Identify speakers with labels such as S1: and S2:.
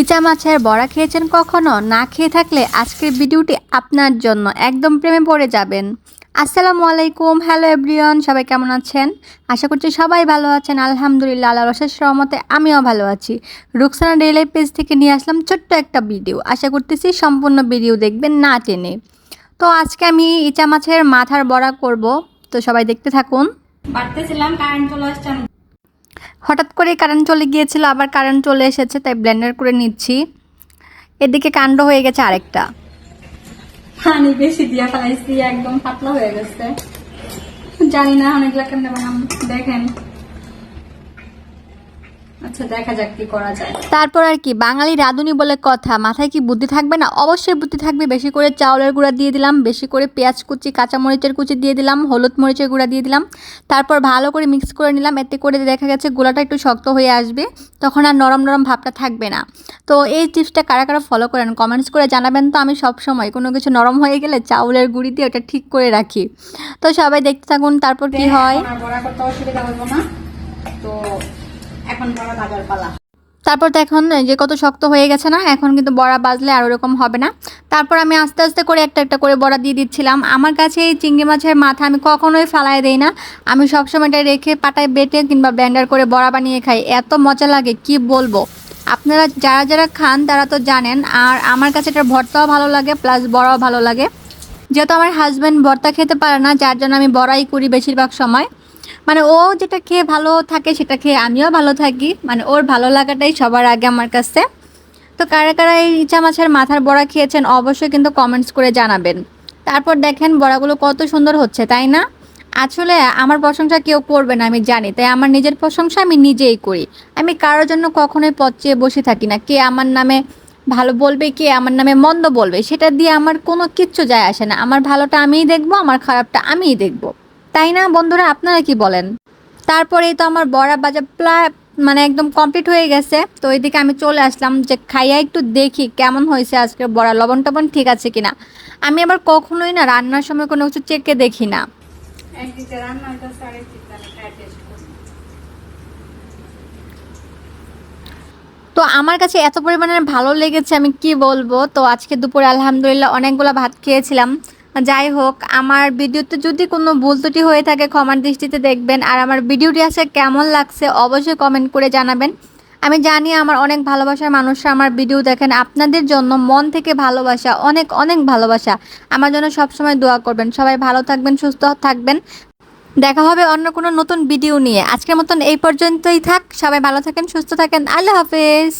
S1: ইচা মাছের বড়া খেয়েছেন কখনো? না খেয়ে থাকলে আজকের ভিডিওটি আপনার জন্য একদম প্রেমে পড়ে যাবেন। আসসালামু আলাইকুম, হ্যালো এভরিওয়ান, সবাই কেমন আছেন? আশা করছি সবাই ভালো আছেন। আলহামদুলিল্লাহ আল্লাহ রসের সহমতে আমিও ভালো আছি। রুকসানা ডেইলি পেজ থেকে নিয়ে আসলাম ছোট্ট একটা ভিডিও। আশা করতেছি সম্পূর্ণ ভিডিও দেখবেন না টেনে। তো আজকে আমি ইচা মাছের মাথার বড়া করব। তো সবাই দেখতে থাকুন।
S2: বাড়তেছিলাম কারেন্ট চলে আসছে।
S1: হঠাৎ করে কারেন্ট চলে গিয়েছিল, আবার কারেন্ট চলে এসেছে, তাই ব্লেন্ডার করে নিচ্ছি। এদিকে কাণ্ড হয়ে গেছে আরেকটা।
S2: পানি বেশি দিয়া ফেলাইছি, একদম পাতলা হয়ে গেছে। জানি না অনেকগুলা কেমনে দেখেন। আচ্ছা দেখা যাক কি করা যায়।
S1: তারপর আর কি বাঙালি রাঁধুনি বলে কথা মাথায় কি বুদ্ধি থাকবে না? অবশ্যই বুদ্ধি থাকবে বেশি করে চাউলের গুঁড়া দিয়ে দিলাম বেশি করে পেঁয়াজ কুচি কাঁচা মরিচের কুচি দিয়ে দিলাম হলুদ মরিচের গুঁড়া দিয়ে দিলাম তারপর ভালো করে মিক্স করে নিলাম এতে করে দেখা গেছে গোলাটা একটু শক্ত হয়ে আসবে তখন আর নরম নরম ভাবটা থাকবে না। তো এই টিপসটা কারা কারা ফলো করেন কমেন্টস করে জানাবেন তো আমি সব সময় কোনো কিছু নরম হয়ে গেলে চাউলের গুঁড়ি দিয়ে ওটা ঠিক করে রাখি। তো সবাই দেখতে থাকুন তারপর কি হয়?
S2: বড়া করতে অসুবিধা হইব না। তো এখন বড়া ভাজার পালা।
S1: তারপর তো এখন যে কত শক্ত হয়ে গেছে না, এখন কিন্তু বড়া বাজলে আর ওরকম হবে না। তারপর আমি আস্তে আস্তে করে একটা একটা করে বড়া দিয়ে দিচ্ছিলাম। আমার কাছে এই চিংড়ি মাছের মাথা আমি কখনোই ফালাই দেই না। আমি সবসময় এটা রেখে পাটায় বেটে কিংবা ব্লেন্ডার করে বড়া বানিয়ে খাই। এত মজা লাগে, কি বলব? আপনারা যারা যারা খান, তারা তো জানেন, আর আমার কাছে এটার ভর্তাও ভালো লাগে প্লাস বড়াও ভালো লাগে। যেহেতু আমার হাজব্যান্ড ভর্তা খেতে পারে না, যার জন্য আমি বড়াই করি বেশিরভাগ সময়। মানে ও যেটা খেয়ে ভালো থাকে সেটা খেয়ে আমিও ভালো থাকি। মানে ওর ভালো লাগাটাই সবার আগে আমার কাছে। তো কারা কারা এই ইচা মাছের মাথার বড়া খেয়েছেন অবশ্যই কিন্তু কমেন্টস করে জানাবেন। তারপর দেখেন বড়াগুলো কত সুন্দর হচ্ছে, তাই না? আসলে আমার প্রশংসা কেউ করবে না, আমি জানি। তাই আমার নিজের প্রশংসা আমি নিজেই করি। আমি কারোর জন্য কখনোই পথ চেয়ে বসে থাকি না। কে আমার নামে ভালো বলবে, কে আমার নামে মন্দ বলবে, সেটা দিয়ে আমার কোনো কিচ্ছু যায় আসে না। আমার ভালোটা আমিই দেখব, আমার খারাপটা আমিই দেখব। তাই না বন্ধুরা আপনারা কি বলেন? তারপরেই তো আমার বড়া বাজা প্রায় মানে একদম কমপ্লিট হয়ে গেছে। তো ওইদিকে আমি চলে আসলাম যে খাইয়া একটু দেখি কেমন হয়েছে আজকের বড়া লবণ টবণ ঠিক আছে কিনা। আমি আবার কখনোই না রান্নার সময় কোনো কিছু চেকে দেখি না। তো আমার কাছে এত পরিমাণে ভালো লেগেছে আমি কি বলব? তো আজকে দুপুরে আলহামদুলিল্লাহ অনেকগুলো ভাত খেয়েছিলাম। যাই হোক, আমার ভিডিওতে যদি কোনো ভুল ত্রুটি হয়ে থাকে, ক্ষমার দৃষ্টিতে দেখবেন। আর আমার ভিডিওটি আছে কেমন লাগছে, অবশ্যই কমেন্ট করে জানাবেন। আমি জানি আমার অনেক ভালোবাসার মানুষরা আমার ভিডিও দেখেন। আপনাদের জন্য মন থেকে ভালোবাসা, অনেক অনেক ভালোবাসা। আমার জন্য সবসময় দোয়া করবেন। সবাই ভালো থাকবেন, সুস্থ থাকবেন। দেখা হবে অন্য কোনো নতুন ভিডিও নিয়ে। আজকের মতন এই পর্যন্তই থাক। সবাই ভালো থাকেন, সুস্থ থাকেন। আল্লাহ হাফেজ।